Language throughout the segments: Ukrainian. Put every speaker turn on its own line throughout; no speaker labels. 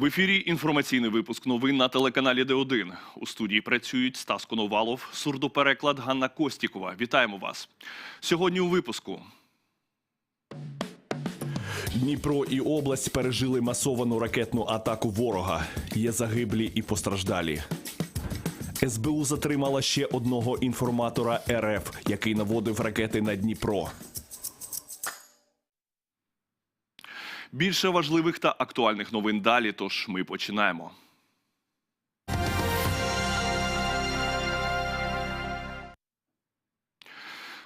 В ефірі інформаційний випуск новин на телеканалі Д1. У студії працюють Стас Коновалов, сурдопереклад Ганна Костікова. Вітаємо вас. Сьогодні у випуску.
Дніпро і область пережили масовану ракетну атаку ворога. Є загиблі і постраждалі. СБУ затримала ще одного інформатора РФ, який наводив ракети на Дніпро.
Більше важливих та актуальних новин далі. Тож ми починаємо.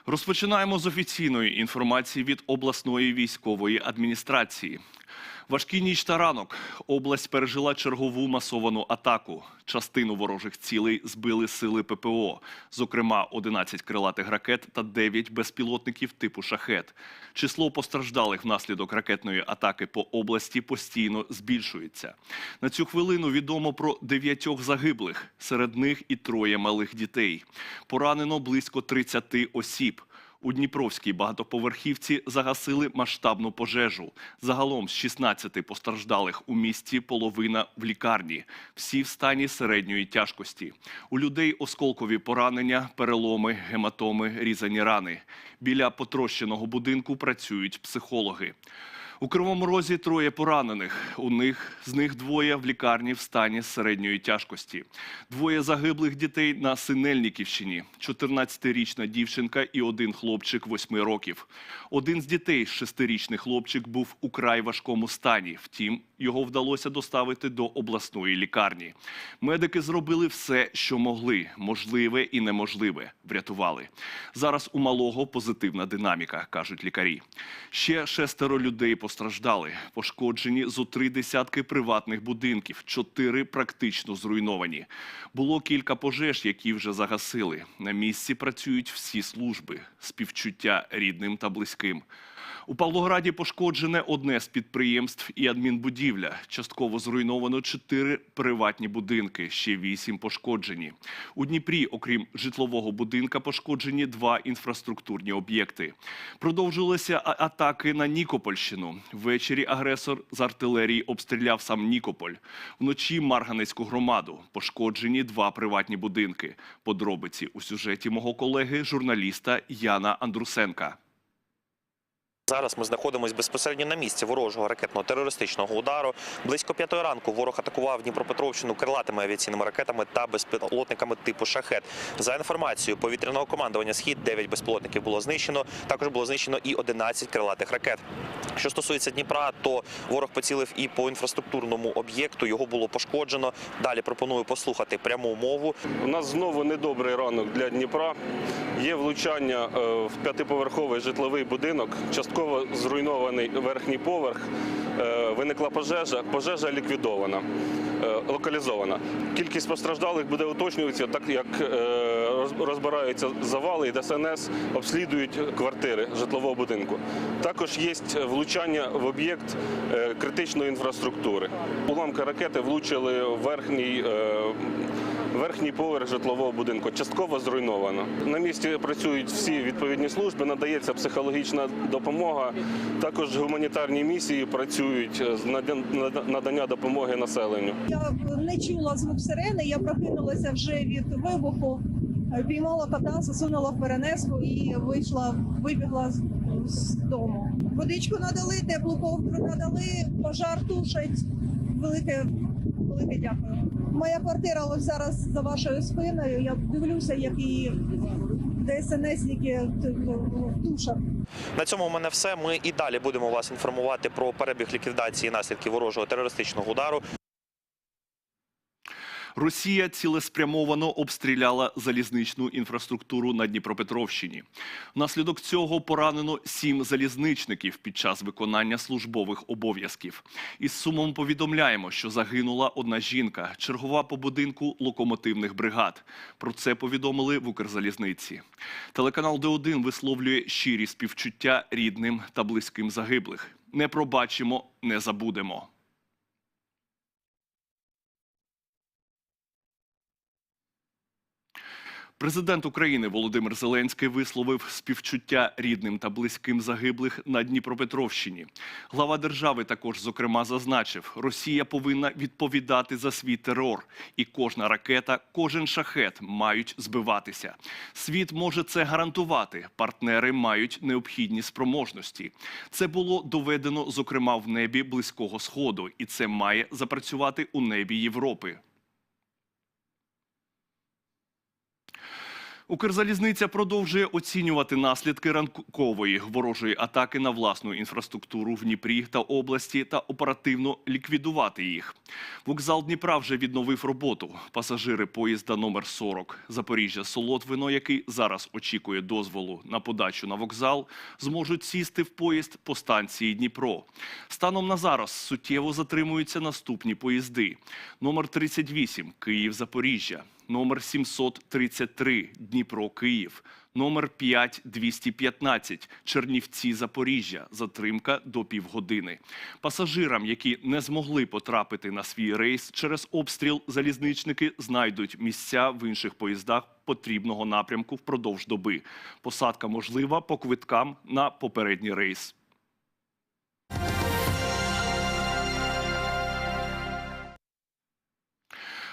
Розпочинаємо з офіційної інформації від обласної військової адміністрації. Важкий ніч та ранок. Область пережила чергову масовану атаку. Частину ворожих цілей збили сили ППО, зокрема 11 крилатих ракет та 9 безпілотників типу шахет. Число постраждалих внаслідок ракетної атаки по області постійно збільшується. На цю хвилину відомо про дев'ятьох загиблих, серед них і троє малих дітей. Поранено близько 30 осіб. У Дніпровській багатоповерхівці загасили масштабну пожежу. Загалом з 16 постраждалих у місті половина в лікарні. Всі в стані середньої тяжкості. У людей осколкові поранення, переломи, гематоми, різані рани. Біля потрощеного будинку працюють психологи. У Кривому Розі троє поранених. У них з них двоє в лікарні в стані середньої тяжкості. Двоє загиблих дітей на Синельниківщині. 14-річна дівчинка і один хлопчик 8 років. Один з дітей, шестирічний хлопчик, був у край важкому стані. Втім, його вдалося доставити до обласної лікарні. Медики зробили все, що могли, можливе і неможливе. Врятували. Зараз у малого позитивна динаміка, кажуть лікарі. Ще шестеро людей постраждали. Пошкоджені зо три десятки приватних будинків, чотири практично зруйновані. Було кілька пожеж, які вже загасили. На місці працюють всі служби, співчуття рідним та близьким. У Павлограді пошкоджене одне з підприємств і адмінбудівля. Частково зруйновано чотири приватні будинки, ще вісім пошкоджені. У Дніпрі, окрім житлового будинка, пошкоджені два інфраструктурні об'єкти. Продовжилися атаки на Нікопольщину. Ввечері агресор з артилерії обстріляв сам Нікополь. Вночі Марганецьку громаду. Пошкоджені два приватні будинки. Подробиці у сюжеті мого колеги, журналіста Яна Андрусенка.
Зараз ми знаходимося безпосередньо на місці ворожого ракетного терористичного удару. Близько п'ятої ранку ворог атакував Дніпропетровщину крилатими авіаційними ракетами та безпілотниками типу шахет. За інформацією повітряного командування Схід 9 безпілотників було знищено. Також було знищено і 11 крилатих ракет. Що стосується Дніпра, то ворог поцілив і по інфраструктурному об'єкту. Його було пошкоджено. Далі пропоную послухати пряму мову.
У нас знову недобрий ранок для Дніпра. Є влучання е, в п'ятиповерховий житловий будинок, частково зруйнований верхній поверх. Е, Виникла пожежа, пожежа ліквідована, е, локалізована. Кількість постраждалих буде уточнюватися, так як е, розбираються завали і ДСНС обслідують квартири житлового будинку. Також є влучання в об'єкт критичної інфраструктури. Уламки ракети влучили в верхній Верхній поверх житлового будинку частково зруйновано. На місці працюють всі відповідні служби, надається психологічна допомога. Також гуманітарні місії працюють з надання допомоги населенню.
Я не чула звук сирени, я прокинулася вже від вибуху, піймала кота, засунула в перенеску і вийшла, вибігла з дому. Водичку надали, теплу ковдру надали, пожар тушать. Велике, велике дякую. Моя квартира ось зараз за вашою спиною. Я дивлюся, як її ДСНСники тушать.
На цьому в мене все. Ми і далі будемо вас інформувати про перебіг ліквідації наслідків ворожого терористичного удару.
Росія цілеспрямовано обстріляла залізничну інфраструктуру на Дніпропетровщині. Внаслідок цього поранено сім залізничників під час виконання службових обов'язків. Із сумом повідомляємо, що загинула одна жінка, чергова по будинку локомотивних бригад. Про це повідомили в Укрзалізниці. Телеканал Д1 висловлює щирі співчуття рідним та близьким загиблих. Не пробачимо, не забудемо. Президент України Володимир Зеленський висловив співчуття рідним та близьким загиблих на Дніпропетровщині. Глава держави також зокрема зазначив, Росія повинна відповідати за свій терор, і кожна ракета, кожен шахет мають збиватися. Світ може це гарантувати. Партнери мають необхідні спроможності. Це було доведено зокрема в небі близького сходу, і це має запрацювати у небі Європи. Укрзалізниця продовжує оцінювати наслідки ранкової ворожої атаки на власну інфраструктуру в Дніпрі та області та оперативно ліквідувати їх. Вокзал Дніпра вже відновив роботу. Пасажири поїзда номер 40 Запоріжжя Солотвино, який зараз очікує дозволу на подачу на вокзал, зможуть сісти в поїзд по станції Дніпро. Станом на зараз суттєво затримуються наступні поїзди: номер 38 Київ Запоріжжя номер 733 Дніпро Київ, номер 5215 Чернівці Запоріжжя. Затримка до півгодини. Пасажирам, які не змогли потрапити на свій рейс через обстріл, залізничники знайдуть місця в інших поїздах потрібного напрямку впродовж доби. Посадка можлива по квиткам на попередній рейс.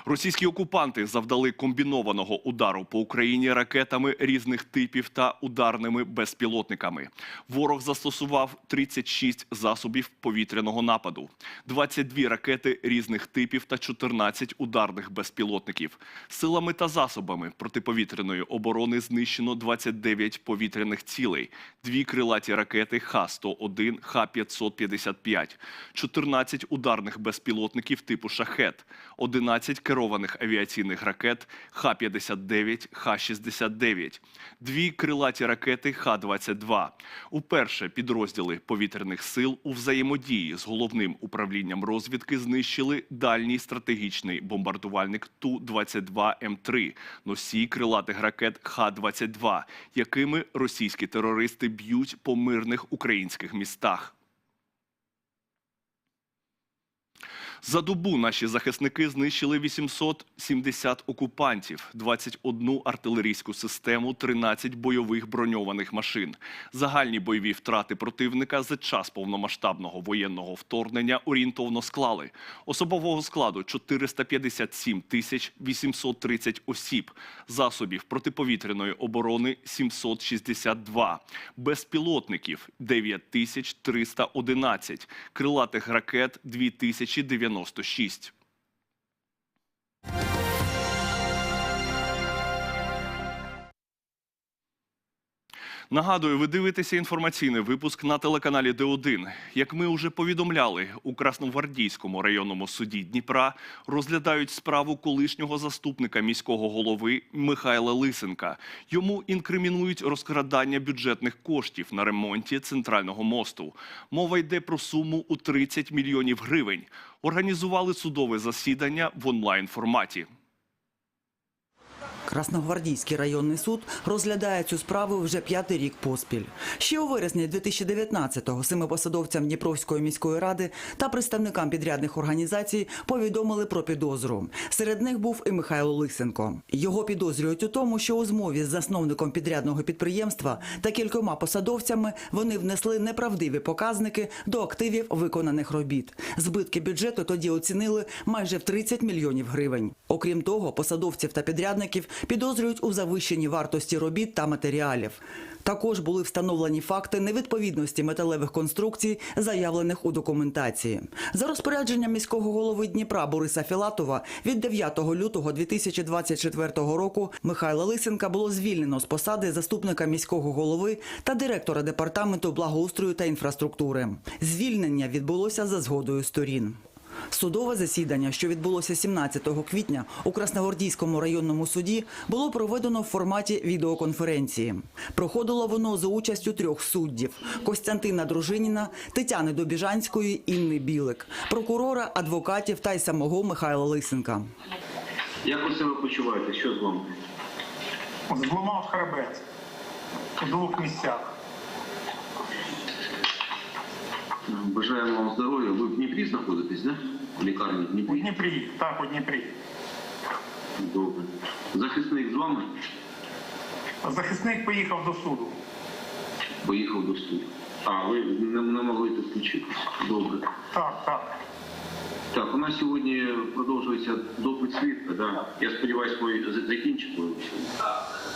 Російські окупанти завдали комбінованого удару по Україні ракетами різних типів та ударними безпілотниками. Ворог застосував 36 засобів повітряного нападу, 22 ракети різних типів та 14 ударних безпілотників. Силами та засобами протиповітряної оборони знищено 29 повітряних цілей, дві крилаті ракети Х-101, Х-555, 14 ударних безпілотників типу «Шахет», 11 керованих авіаційних ракет Х-59, Х-69, дві крилаті ракети Х-22. Уперше підрозділи повітряних сил у взаємодії з головним управлінням розвідки знищили дальній стратегічний бомбардувальник Ту-22М3, носій крилатих ракет Х-22, якими російські терористи б'ють по мирних українських містах. За добу наші захисники знищили 870 окупантів, 21 артилерійську систему, 13 бойових броньованих машин. Загальні бойові втрати противника за час повномасштабного воєнного вторгнення орієнтовно склали. Особового складу 457 тисяч 830 осіб, засобів протиповітряної оборони 762, безпілотників 9311, крилатих ракет 2096. Нагадую, ви дивитеся інформаційний випуск на телеканалі Д1. Як ми вже повідомляли, у Красногвардійському районному суді Дніпра розглядають справу колишнього заступника міського голови Михайла Лисенка. Йому інкримінують розкрадання бюджетних коштів на ремонті центрального мосту. Мова йде про суму у 30 мільйонів гривень. Організували судове засідання в онлайн форматі.
Красногвардійський районний суд розглядає цю справу вже п'ятий рік поспіль. Ще у вересні 2019-го семи посадовцям Дніпровської міської ради та представникам підрядних організацій повідомили про підозру. Серед них був і Михайло Лисенко. Його підозрюють у тому, що у змові з засновником підрядного підприємства та кількома посадовцями вони внесли неправдиві показники до активів виконаних робіт. Збитки бюджету тоді оцінили майже в 30 мільйонів гривень. Окрім того, посадовців та підрядників підозрюють у завищенні вартості робіт та матеріалів. Також були встановлені факти невідповідності металевих конструкцій, заявлених у документації. За розпорядженням міського голови Дніпра Бориса Філатова від 9 лютого 2024 року Михайла Лисенка було звільнено з посади заступника міського голови та директора департаменту благоустрою та інфраструктури. Звільнення відбулося за згодою сторін. Судове засідання, що відбулося 17 квітня у Красногвардійському районному суді, було проведено в форматі відеоконференції. Проходило воно за участю трьох суддів: Костянтина Дружиніна, Тетяни Добіжанської, Інни Білик, прокурора, адвокатів та й самого Михайла Лисенка.
Як ви себе почуваєте? Що з вами?
Зламав хребет у двох місцях.
Бажаємо вам здоров'я. Ви в Дніпрі знаходитесь, да? В лікарні в
У
Дніпрі.
Дніпрі, так, у Дніпрі.
Добре. Захисник з вами?
Захисник поїхав до суду.
Поїхав до суду. А, ви не, не могли підключитися. Добре.
Так, так.
Так, у нас сьогодні продовжується допит свідка, да? Я сподіваюся, ми з- закінчимо сьогодні.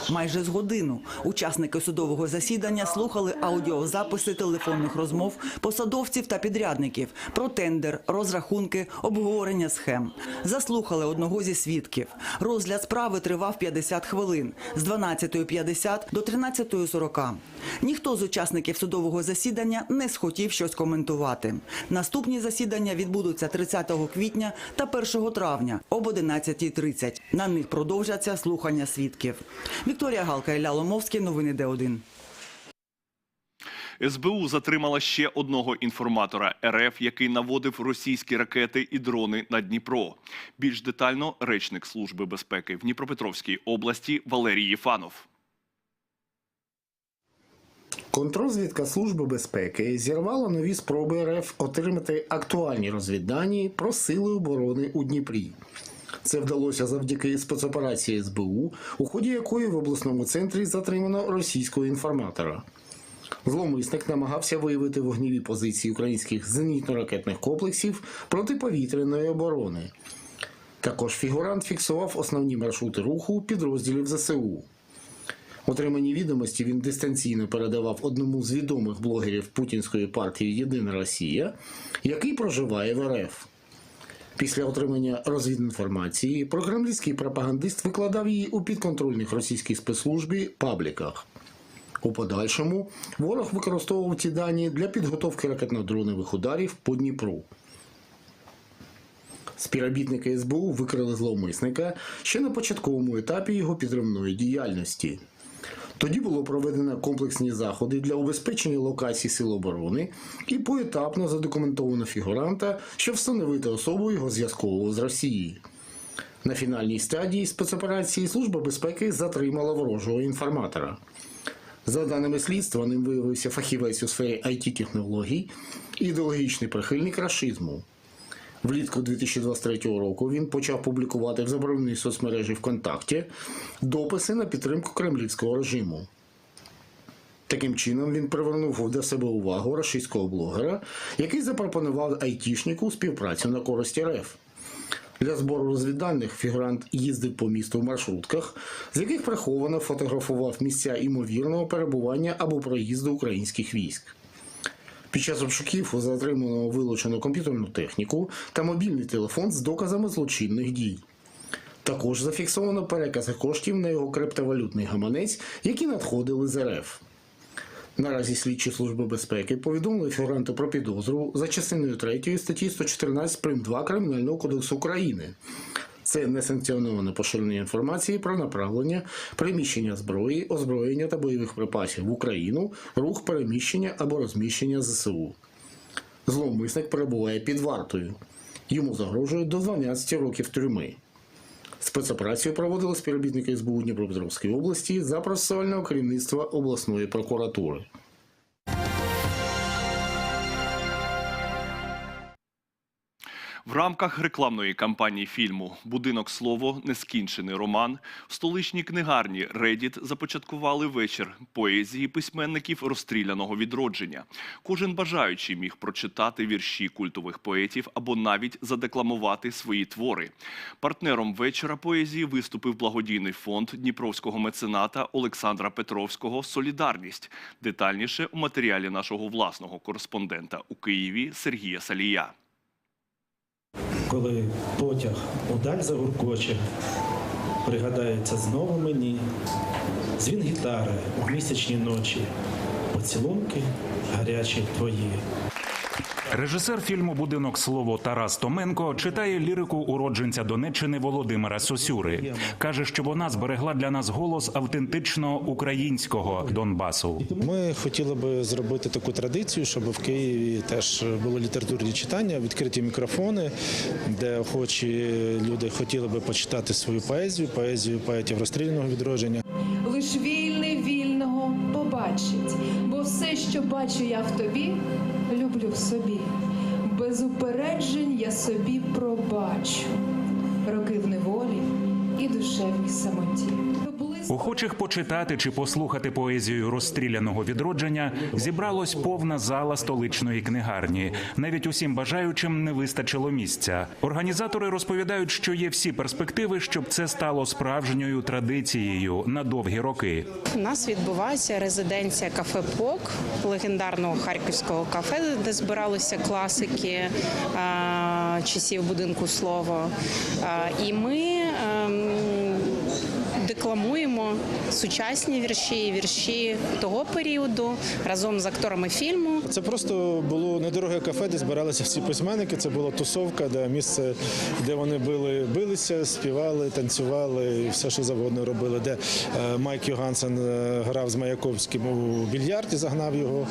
Майже з годину учасники судового засідання слухали аудіозаписи телефонних розмов посадовців та підрядників про тендер, розрахунки, обговорення схем. Заслухали одного зі свідків. Розгляд справи тривав 50 хвилин з 12.50 до 13.40. Ніхто з учасників судового засідання не схотів щось коментувати. Наступні засідання відбудуться 30 квітня та 1 травня об 11.30. На них продовжаться слухання свідків. Вікторія Галка Ілля Ломовський. Новини Д1.
СБУ затримала ще одного інформатора РФ, який наводив російські ракети і дрони на Дніпро. Більш детально речник Служби безпеки в Дніпропетровській області Валерій Єфанов.
Контрозвідка Служби безпеки зірвала нові спроби РФ отримати актуальні розвіддані про сили оборони у Дніпрі. Це вдалося завдяки спецоперації СБУ, у ході якої в обласному центрі затримано російського інформатора. Зловмисник намагався виявити вогневі позиції українських зенітно-ракетних комплексів протиповітряної оборони. Також фігурант фіксував основні маршрути руху підрозділів ЗСУ. Отримані відомості він дистанційно передавав одному з відомих блогерів путінської партії Єдина Росія, який проживає в РФ. Після отримання розвідінформації програмлівський пропагандист викладав її у підконтрольних російській спецслужбі пабліках. У подальшому ворог використовував ці дані для підготовки ракетно-дронових ударів по Дніпру. Співробітники СБУ викрили зловмисника ще на початковому етапі його підривної діяльності. Тоді було проведено комплексні заходи для убезпечення локацій сил оборони і поетапно задокументовано фігуранта, щоб встановити особу його зв'язкового з Росією. На фінальній стадії спецоперації Служба безпеки затримала ворожого інформатора. За даними слідства, ним виявився фахівець у сфері it технологій ідеологічний прихильник рашизму. Влітку 2023 року він почав публікувати в забороненій соцмережі ВКонтакті дописи на підтримку кремлівського режиму. Таким чином він привернув до себе увагу російського блогера, який запропонував айтішнику співпрацю на користь РФ. Для збору розвідданих фігурант їздив по місту в маршрутках, з яких приховано фотографував місця імовірного перебування або проїзду українських військ. Під час обшуків у затриманого вилучено комп'ютерну техніку та мобільний телефон з доказами злочинних дій. Також зафіксовано перекази коштів на його криптовалютний гаманець, які надходили з РФ. Наразі слідчі служби безпеки повідомили фігуранту про підозру за частиною 3 статті 114 прим. 2 Кримінального кодексу України. Це несанкціоноване поширення інформації про направлення, переміщення зброї, озброєння та бойових припасів в Україну, рух переміщення або розміщення ЗСУ. Зловмисник перебуває під вартою. Йому загрожує до 12 років тюрми. Спецоперацію проводили співробітники СБУ Дніпропетровської області за процесуального керівництва обласної прокуратури.
В рамках рекламної кампанії фільму Будинок слово нескінчений роман в столичній книгарні Редіт започаткували вечір поезії письменників розстріляного відродження. Кожен бажаючий міг прочитати вірші культових поетів або навіть задекламувати свої твори. Партнером вечора поезії виступив благодійний фонд дніпровського мецената Олександра Петровського Солідарність. Детальніше у матеріалі нашого власного кореспондента у Києві Сергія Салія.
Коли потяг удаль загуркоче, пригадається знову мені дзвін гітари у місячні ночі, поцілунки гарячі твої.
Режисер фільму Будинок слово Тарас Томенко читає лірику уродженця Донеччини Володимира Сосюри. каже, що вона зберегла для нас голос автентичного українського Донбасу.
Ми хотіли би зробити таку традицію, щоб в Києві теж було літературні читання, відкриті мікрофони, де охочі люди хотіли би почитати свою поезію, поезію поетів розстріляного відродження.
Що бачу я в тобі, люблю в собі. Без упереджень я собі пробачу роки в неволі і душевній самоті.
Охочих почитати чи послухати поезію розстріляного відродження зібралось повна зала столичної книгарні. Навіть усім бажаючим не вистачило місця. Організатори розповідають, що є всі перспективи, щоб це стало справжньою традицією на довгі роки.
У нас відбувається резиденція кафе Пок, легендарного харківського кафе, де збиралися класики часів будинку слова. І ми ем, декламуємо сучасні вірші, вірші того періоду разом з акторами фільму.
Це просто було недороге кафе, де збиралися всі письменники. Це була тусовка, де місце, де вони били, билися, співали, танцювали, і все, що завгодно робили. Де е, Майк Йогансен е, грав з Маяковським у більярді, загнав його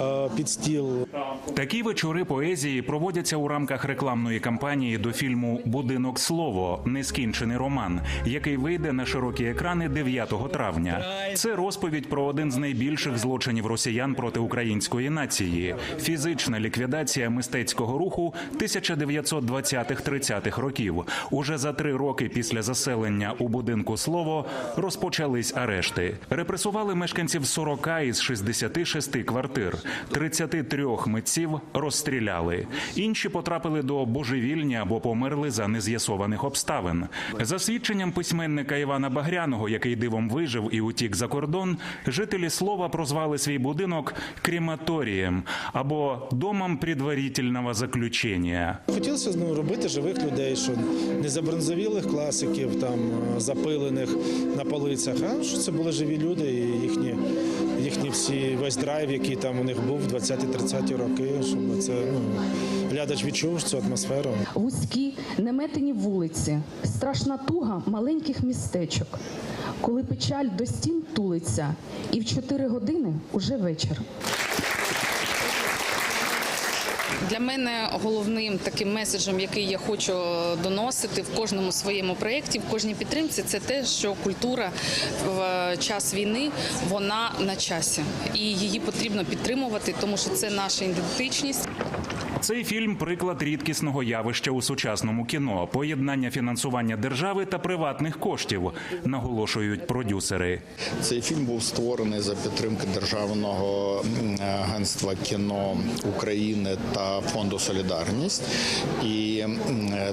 е, під стіл.
Такі вечори поезії проводяться у рамках рекламної кампанії до фільму Будинок слово нескінчений роман, який вийде на широкі екрани 9 травня. Це розповідь про один з найбільших злочинів росіян проти української нації фізична ліквідація мистецького руху 1920-30-х років. Уже за три роки після заселення у будинку слово розпочались арешти. Репресували мешканців 40 із 66 квартир, 33 митців розстріляли. Інші потрапили до божевільні або померли за нез'ясованих обставин. За свідченням письменника Івана Багряного, який дивом вижив і утік за кордон, жителі слова прозвали свій будинок крематорієм або домом предварительного заключення.
Хотілося ну, робити живих людей, що не забронзовілих класиків, там е, запилених на полицях, а що це були живі люди і їхні, їхні всі весь драйв, який там у них був в 20-30 роки, щоб це ну, глядач відчув цю атмосферу.
вузькі неметені вулиці, страшна туга маленьких містечок, коли печаль до стін тулиться, і в чотири години уже вечір.
Для мене головним таким меседжем, який я хочу доносити в кожному своєму проєкті, в кожній підтримці, це те, що культура в час війни вона на часі, і її потрібно підтримувати, тому що це наша ідентичність.
Цей фільм приклад рідкісного явища у сучасному кіно, поєднання фінансування держави та приватних коштів, наголошують продюсери.
Цей фільм був створений за підтримки Державного агентства кіно України та фонду Солідарність. І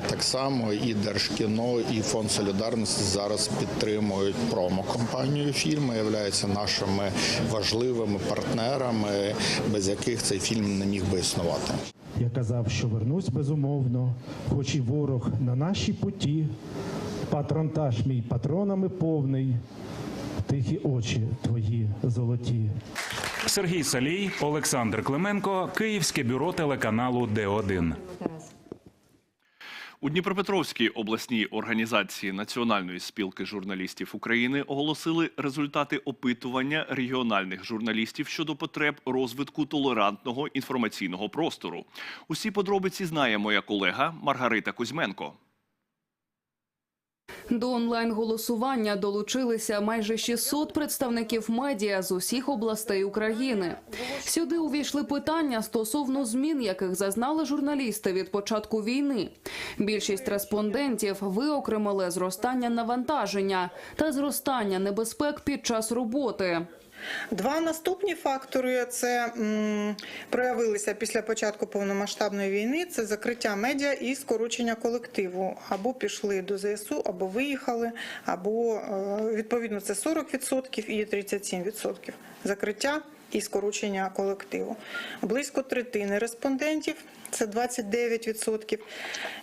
так само і Держкіно, і фонд Солідарності зараз підтримують промо-компанію фільму, являються нашими важливими партнерами, без яких цей фільм не міг би існувати.
Я казав, що вернусь безумовно, хоч і ворог на нашій путі. Патронтаж мій патронами повний, тихі очі твої золоті.
Сергій Салій, Олександр Клименко, Київське бюро телеканалу Д1.
У Дніпропетровській обласній організації Національної спілки журналістів України оголосили результати опитування регіональних журналістів щодо потреб розвитку толерантного інформаційного простору. Усі подробиці знає моя колега Маргарита Кузьменко.
До онлайн-голосування долучилися майже 600 представників медіа з усіх областей України. Сюди увійшли питання стосовно змін, яких зазнали журналісти від початку війни. Більшість респондентів виокремили зростання навантаження та зростання небезпек під час роботи.
Два наступні фактори це проявилися після початку повномасштабної війни. Це закриття медіа і скорочення колективу. Або пішли до ЗСУ, або виїхали, або е, відповідно це 40% і 37% закриття і скорочення колективу. Близько третини респондентів. Це 29%.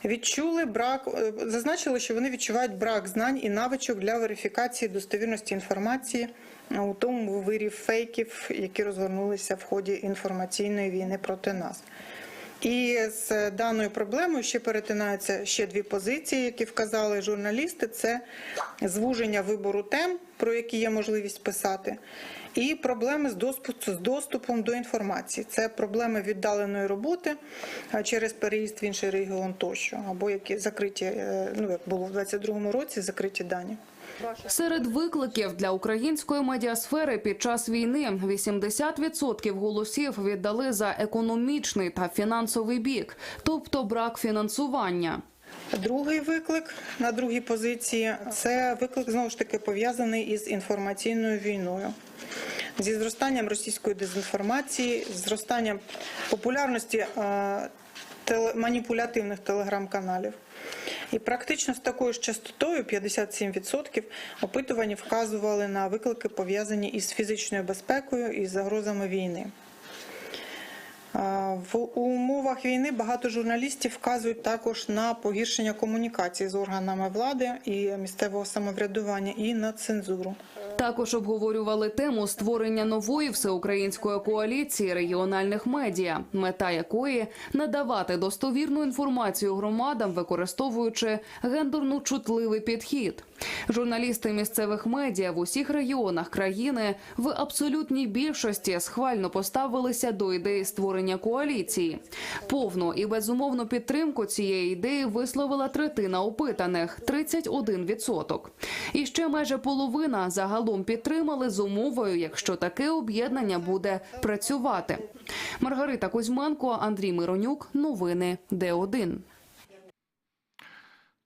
Відчули брак, е, зазначили, що вони відчувають брак знань і навичок для верифікації достовірності інформації у тому вирі фейків, які розгорнулися в ході інформаційної війни проти нас. І з даною проблемою ще перетинаються ще дві позиції, які вказали журналісти: це звуження вибору тем, про які є можливість писати, і проблеми з доступом, з доступом до інформації. Це проблеми віддаленої роботи через переїзд в інший регіон тощо, або які закриті, е, ну як було в 2022 році, закриті дані.
Серед викликів для української медіасфери під час війни 80% голосів віддали за економічний та фінансовий бік, тобто брак фінансування.
Другий виклик на другій позиції це виклик знову ж таки пов'язаний із інформаційною війною. Зі зростанням російської дезінформації, зростанням популярності е, маніпулятивних телеграм-каналів. І практично з такою ж частотою 57% опитувані вказували на виклики, пов'язані із фізичною безпекою і загрозами війни. А, В умовах війни багато журналістів вказують також на погіршення комунікації з органами влади і місцевого самоврядування і на цензуру.
Також обговорювали тему створення нової всеукраїнської коаліції регіональних медіа, мета якої надавати достовірну інформацію громадам, використовуючи гендерно чутливий підхід. Журналісти місцевих медіа в усіх регіонах країни в абсолютній більшості схвально поставилися до ідеї створення коаліції. Повну і безумовну підтримку цієї ідеї висловила третина опитаних 31%. І ще майже половина загалом підтримали з умовою, якщо таке об'єднання буде працювати. Маргарита Кузьменко, Андрій Миронюк. Новини Д1.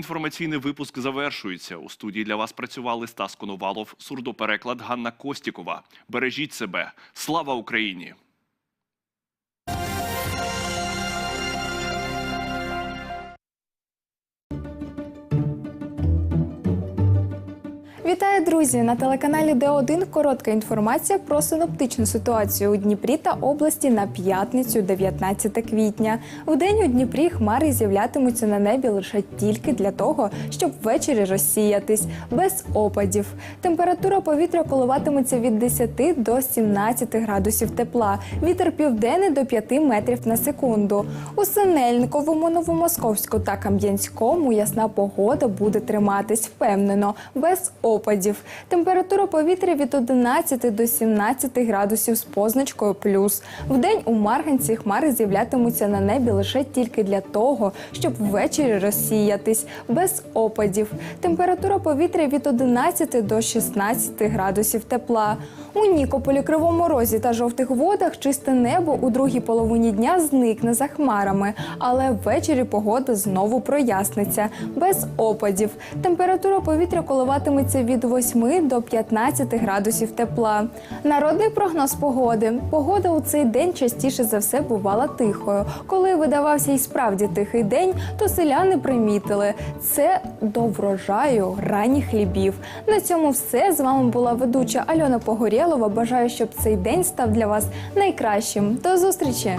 інформаційний випуск завершується. У студії для вас працювали Стас Коновалов, сурдопереклад Ганна Костікова. Бережіть себе. Слава Україні!
Вітаю, друзі! На телеканалі Д1 коротка інформація про синоптичну ситуацію у Дніпрі та області на п'ятницю, 19 квітня. В день у Дніпрі хмари з'являтимуться на небі лише тільки для того, щоб ввечері розсіятись, без опадів. Температура повітря коливатиметься від 10 до 17 градусів тепла. Вітер південний до 5 метрів на секунду. У Синельниковому, Новомосковську та Кам'янському ясна погода буде триматись впевнено, без опадів. Температура повітря від 11 до 17 градусів з позначкою плюс. Вдень у Марганці хмари з'являтимуться на небі лише тільки для того, щоб ввечері розсіятись, без опадів. Температура повітря від 11 до 16 градусів тепла. У Нікополі, Кривому Розі та жовтих водах чисте небо у другій половині дня зникне за хмарами, але ввечері погода знову проясниться без опадів. Температура повітря коливатиметься від 8 до 15 градусів тепла. Народний прогноз погоди. Погода у цей день частіше за все бувала тихою. Коли видавався і справді тихий день, то селяни примітили це до врожаю ранніх хлібів. На цьому все з вами була ведуча Альона Погорєлова. Бажаю, щоб цей день став для вас найкращим. До зустрічі!